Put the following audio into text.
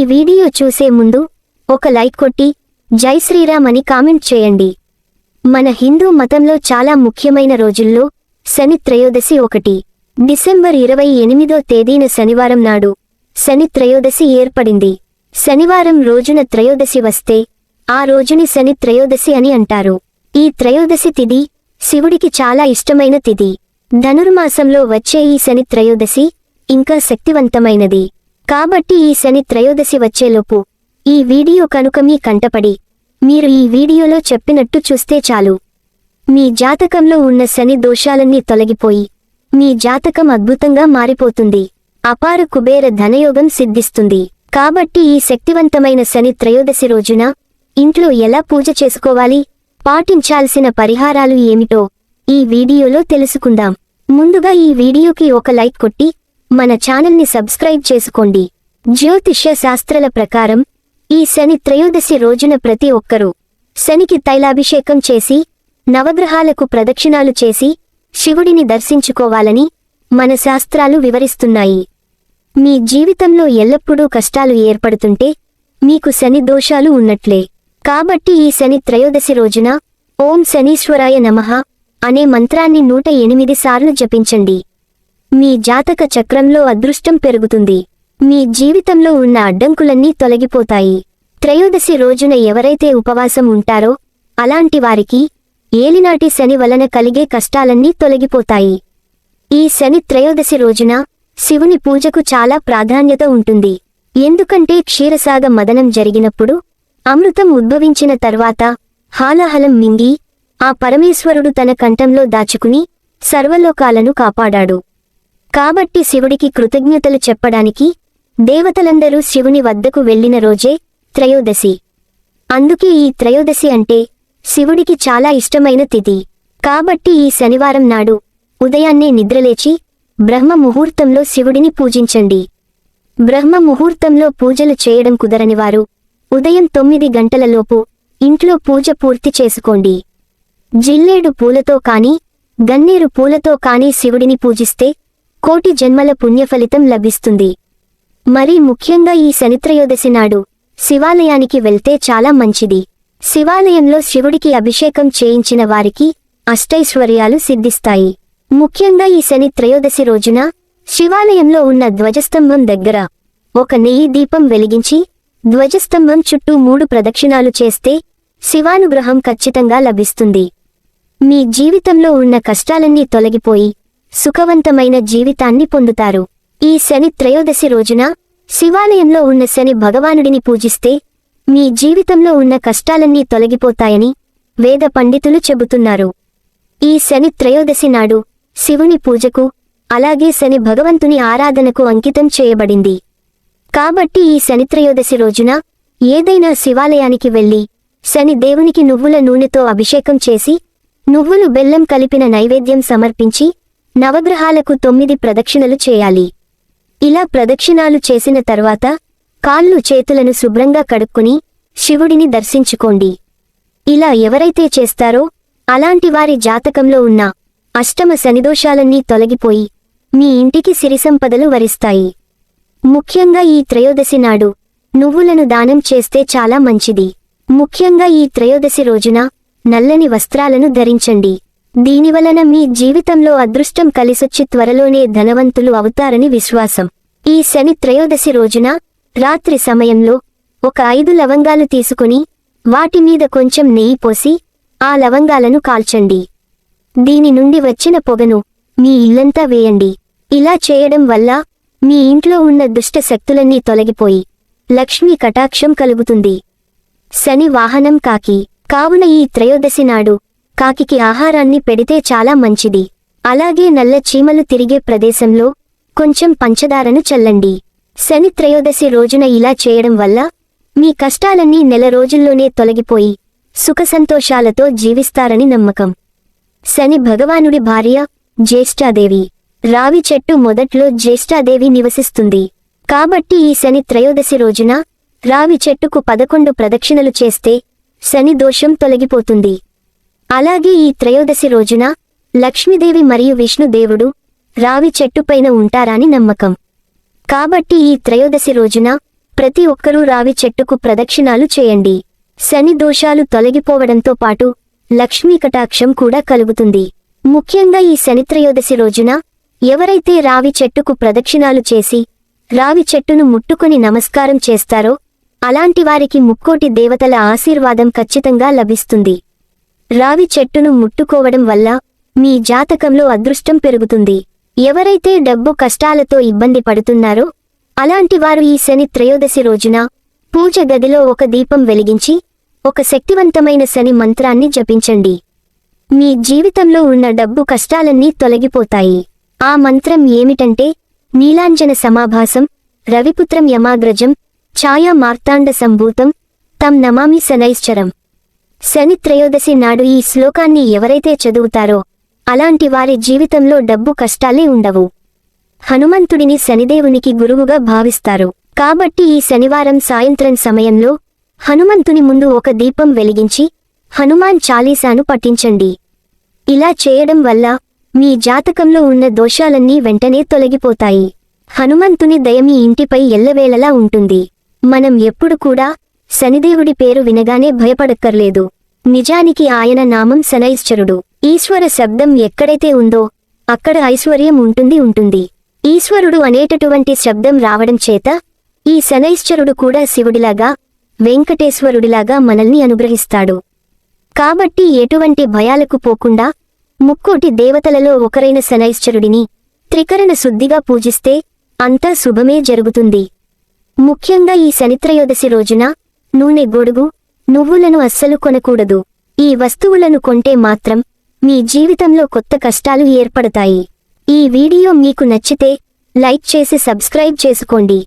ఈ వీడియో చూసే ముందు ఒక లైక్ కొట్టి జై శ్రీరామ్ అని కామెంట్ చేయండి. మన హిందూ మతంలో చాలా ముఖ్యమైన రోజుల్లో శని త్రయోదశి ఒకటి. డిసెంబర్ ఇరవై ఎనిమిదో తేదీన శనివారం నాడు శని త్రయోదశి ఏర్పడింది. శనివారం రోజున త్రయోదశి వస్తే ఆ రోజుని శని త్రయోదశి అని అంటారు. ఈ త్రయోదశి తిది శివుడికి చాలా ఇష్టమైన తిది. ధనుర్మాసంలో వచ్చే ఈ శని త్రయోదశి ఇంకా శక్తివంతమైనది. కాబట్టి ఈ శని త్రయోదశి వచ్చేలోపు ఈ వీడియో కనుక మీ కంటపడి మీరు ఈ వీడియోలో చెప్పినట్టు చూస్తే చాలు. మీ జాతకంలో ఉన్న శని దోషాలన్నీ తొలగిపోయి మీ జాతకం అద్భుతంగా మారిపోతుంది. అపార కుబేర ధనయోగం సిద్ధిస్తుంది. కాబట్టి ఈ శక్తివంతమైన శని త్రయోదశి రోజున ఇంట్లో ఎలా పూజ చేసుకోవాలి పాటించాల్సిన పరిహారాలు ఏమిటో ఈ వీడియోలో తెలుసుకుందాం. ముందుగా ఈ వీడియోకి ఒక లైక్ కొట్టి మన ఛానల్ని సబ్స్క్రైబ్ చేసుకోండి. జ్యోతిష్య శాస్త్రాల ప్రకారం ఈ శని త్రయోదశి రోజున ప్రతి ఒక్కరూ శనికి తైలాభిషేకం చేసి నవగ్రహాలకు ప్రదక్షిణాలు చేసి శివుడిని దర్శించుకోవాలని మన శాస్త్రాలు వివరిస్తున్నాయి. మీ జీవితంలో ఎల్లప్పుడూ కష్టాలు ఏర్పడుతుంటే మీకు శని దోషాలు ఉన్నట్లే. కాబట్టి ఈ శని త్రయోదశి రోజున ఓం శనీశ్వరాయ నమః అనే మంత్రాన్ని నూట ఎనిమిది సార్లు జపించండి. మీ జాతక చక్రంలో అదృష్టం పెరుగుతుంది. మీ జీవితంలో ఉన్న అడ్డంకులన్నీ తొలగిపోతాయి. త్రయోదశి రోజున ఎవరైతే ఉపవాసం ఉంటారో అలాంటి వారికి ఏలినాటి శని వలన కలిగే కష్టాలన్నీ తొలగిపోతాయి. ఈ శని త్రయోదశి రోజున శివుని పూజకు చాలా ప్రాధాన్యత ఉంటుంది. ఎందుకంటే క్షీరసాగ మదనం జరిగినప్పుడు అమృతం ఉద్భవించిన తర్వాత హాలాహలం మింగి ఆ పరమేశ్వరుడు తన కంఠంలో దాచుకుని సర్వలోకాలను కాపాడాడు. కాబట్టి శివుడికి కృతజ్ఞతలు చెప్పడానికి దేవతలందరూ శివుని వద్దకు వెళ్ళిన రోజే త్రయోదశి. అందుకే ఈ త్రయోదశి అంటే శివుడికి చాలా ఇష్టమైన తిథి. కాబట్టి ఈ శనివారం నాడు ఉదయాన్నే నిద్రలేచి బ్రహ్మ ముహూర్తంలో శివుడిని పూజించండి. బ్రహ్మ ముహూర్తంలో పూజలు చేయడం కుదరని వారు ఉదయం తొమ్మిది గంటలలోపు ఇంట్లో పూజ పూర్తి చేసుకోండి. జిల్లేడు పూలతో కాని గన్నేరు పూలతో కాని శివుడిని పూజిస్తే కోటి జన్మల పుణ్యఫలితం లభిస్తుంది. మరి ముఖ్యంగా ఈ శనిత్రయోదశి నాడు శివాలయానికి వెళ్తే చాలా మంచిది. శివాలయంలో శివుడికి అభిషేకం చేయించిన వారికి అష్టైశ్వర్యాలు సిద్ధిస్తాయి. ముఖ్యంగా ఈ శని త్రయోదశి రోజున శివాలయంలో ఉన్న ధ్వజస్తంభం దగ్గర ఒక నెయ్యి దీపం వెలిగించి ధ్వజస్తంభం చుట్టూ మూడు ప్రదక్షిణాలు చేస్తే శివానుగ్రహం ఖచ్చితంగా లభిస్తుంది. మీ జీవితంలో ఉన్న కష్టాలన్నీ తొలగిపోయి సుఖవంతమైన జీవితాన్ని పొందుతారు. ఈ శని త్రయోదశి రోజున శివాలయంలో ఉన్న శని భగవానుడిని పూజిస్తే మీ జీవితంలో ఉన్న కష్టాలన్నీ తొలగిపోతాయని వేద పండితులు చెబుతున్నారు. ఈ శని త్రయోదశి నాడు శివుని పూజకు అలాగే శని భగవంతుని ఆరాధనకు అంకితం చేయబడింది. కాబట్టి ఈ శని త్రయోదశి రోజున ఏదైనా శివాలయానికి వెళ్ళి శని దేవునికి నువ్వుల నూనెతో అభిషేకం చేసి నువ్వులు బెల్లం కలిపిన నైవేద్యం సమర్పించి నవగ్రహాలకు తొమ్మిది ప్రదక్షిణలు చేయాలి. ఇలా ప్రదక్షిణాలు చేసిన తర్వాత కాళ్ళు చేతులను శుభ్రంగా కడుక్కుని శివుడిని దర్శించుకోండి. ఇలా ఎవరైతే చేస్తారో అలాంటి వారి జాతకంలో ఉన్న అష్టమ శనిదోషాలన్నీ తొలగిపోయి మీ ఇంటికి సిరిసంపదలు వరిస్తాయి. ముఖ్యంగా ఈ త్రయోదశి నాడు నువ్వులను దానం చేస్తే చాలా మంచిది. ముఖ్యంగా ఈ త్రయోదశి రోజున నల్లని వస్త్రాలను ధరించండి. దీనివలన మీ జీవితంలో అదృష్టం కలిసొచ్చి త్వరలోనే ధనవంతులు అవుతారని విశ్వాసం. ఈ శని త్రయోదశి రోజున రాత్రి సమయంలో ఒక ఐదు లవంగాలు తీసుకుని వాటి మీద కొంచెం నెయ్యి పోసి ఆ లవంగాలను కాల్చండి. దీని నుండి వచ్చిన పొగను మీ ఇల్లంతా వేయండి. ఇలా చేయడం వల్ల మీ ఇంట్లో ఉన్న దుష్ట శక్తులన్నీ తొలగిపోయి లక్ష్మీ కటాక్షం కలుగుతుంది. శని వాహనం కాకి. కావున ఈ త్రయోదశి నాడు కాకికి ఆహారాన్ని పెడితే చాలా మంచిది. అలాగే నల్ల చీమలు తిరిగే ప్రదేశంలో కొంచెం పంచదారను చల్లండి. శని త్రయోదశి రోజున ఇలా చేయడం వల్ల మీ కష్టాలన్నీ నెల రోజుల్లోనే తొలగిపోయి సుఖసంతోషాలతో జీవిస్తారని నమ్మకం. శని భగవానుడి భార్య జ్యేష్ఠాదేవి. రావి చెట్టు మొదట్లో జ్యేష్ఠాదేవి నివసిస్తుంది. కాబట్టి ఈ శని త్రయోదశి రోజున రావి చెట్టుకు పదకొండు ప్రదక్షిణలు చేస్తే శని దోషం తొలగిపోతుంది. అలాగే ఈ త్రయోదశి రోజున లక్ష్మీదేవి మరియు విష్ణుదేవుడు రావి చెట్టుపైన ఉంటారని నమ్మకం. కాబట్టి ఈ త్రయోదశి రోజున ప్రతి ఒక్కరూ రావి చెట్టుకు ప్రదక్షిణాలు చేయండి. శని దోషాలు తొలగిపోవడంతో పాటు లక్ష్మీ కటాక్షం కూడా కలుగుతుంది. ముఖ్యంగా ఈ శనిత్రయోదశి రోజున ఎవరైతే రావి చెట్టుకు ప్రదక్షిణాలు చేసి రావి చెట్టును ముట్టుకుని నమస్కారం చేస్తారో అలాంటి వారికి ముక్కోటి దేవతల ఆశీర్వాదం ఖచ్చితంగా లభిస్తుంది. రావి చెట్టును ముట్టుకోవడం వల్ల మీ జాతకంలో అదృష్టం పెరుగుతుంది. ఎవరైతే డబ్బు కష్టాలతో ఇబ్బంది పడుతున్నారో అలాంటి వారు ఈ శని త్రయోదశి రోజున పూజ గదిలో ఒక దీపం వెలిగించి ఒక శక్తివంతమైన శని మంత్రాన్ని జపించండి. మీ జీవితంలో ఉన్న డబ్బు కష్టాలన్నీ తొలగిపోతాయి. ఆ మంత్రం ఏమిటంటే నీలాంజన సమాభాసం రవిపుత్రం యమాగ్రజం ఛాయా మార్తాండ సంభూతం తం నమామి శనైశ్చరం. శని త్రయోదశి నాడు ఈ శ్లోకాన్ని ఎవరైతే చదువుతారో అలాంటి వారి జీవితంలో డబ్బు కష్టాలే ఉండవు. హనుమంతుడిని శనిదేవునికి గురువుగా భావిస్తారు. కాబట్టి ఈ శనివారం సాయంత్రం సమయంలో హనుమంతుని ముందు ఒక దీపం వెలిగించి హనుమాన్ చాలీసాను పఠించండి. ఇలా చేయడం వల్ల మీ జాతకంలో ఉన్న దోషాలన్నీ వెంటనే తొలగిపోతాయి. హనుమంతుని దయ మీ ఇంటిపై ఎల్లవేళలా ఉంటుంది. మనం ఎప్పుడు కూడా శనిదేవుడి పేరు వినగానే భయపడక్కర్లేదు. నిజానికి ఆయన నామం శనైశ్చరుడు ఈశ్వర శబ్దం ఎక్కడైతే ఉందో అక్కడ ఐశ్వర్యం ఉంటుంది ఉంటుంది. ఈశ్వరుడు అనేటటువంటి శబ్దం రావడం చేత ఈ శనైశ్చరుడు కూడా శివుడిలాగా వెంకటేశ్వరుడిలాగా మనల్ని అనుగ్రహిస్తాడు. కాబట్టి ఎటువంటి భయాలకు పోకుండా ముక్కోటి దేవతలలో ఒకరైన శనైశ్చరుడిని త్రికరణ శుద్ధిగా పూజిస్తే అంతా శుభమే జరుగుతుంది. ముఖ్యంగా ఈ శనిత్రయోదశి రోజున నూనె గొడుగు నువ్వులను అస్సలు కొనకూడదు. ఈ వస్తువులను కొంటే మాత్రం మీ జీవితంలో కొత్త కష్టాలు ఏర్పడతాయి. ఈ వీడియో మీకు నచ్చితే లైక్ చేసి సబ్స్క్రైబ్ చేసుకోండి.